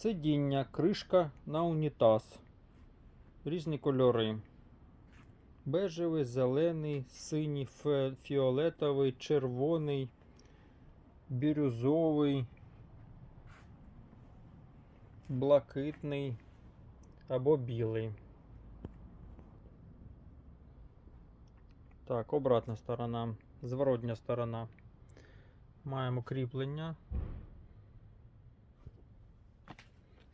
Сидіння, кришка на унітаз. Різні кольори. Бежевий, зелений, синій, фіолетовий, червоний, бірюзовий, блакитний або білий. Так, обратна сторона, зворотня сторона. Маємо кріплення.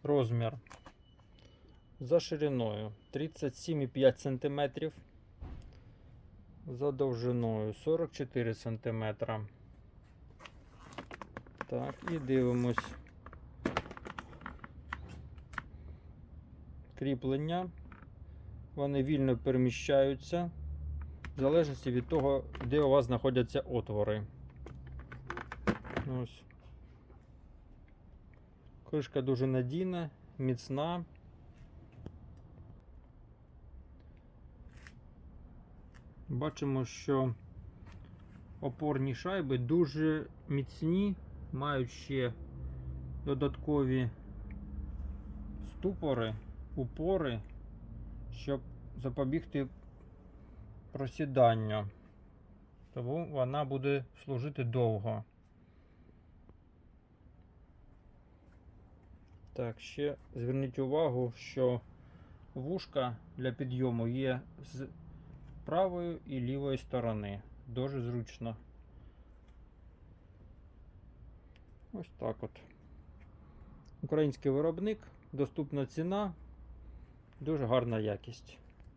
Розмір за шириною 37,5 см. За довжиною 44 см. Так, і дивимось. Кріплення. Вони вільно переміщаються в залежності від того, де у вас знаходяться отвори. Ось. Кришка дуже надійна, міцна. Бачимо, що опорні шайби дуже міцні, мають ще додаткові ступори, упори, щоб запобігти просіданню. Тому вона буде служити довго. Так, ще зверніть увагу, що вушка для підйому є з правої і лівої сторони. Дуже зручно. Ось так от. Український виробник, доступна ціна, дуже гарна якість.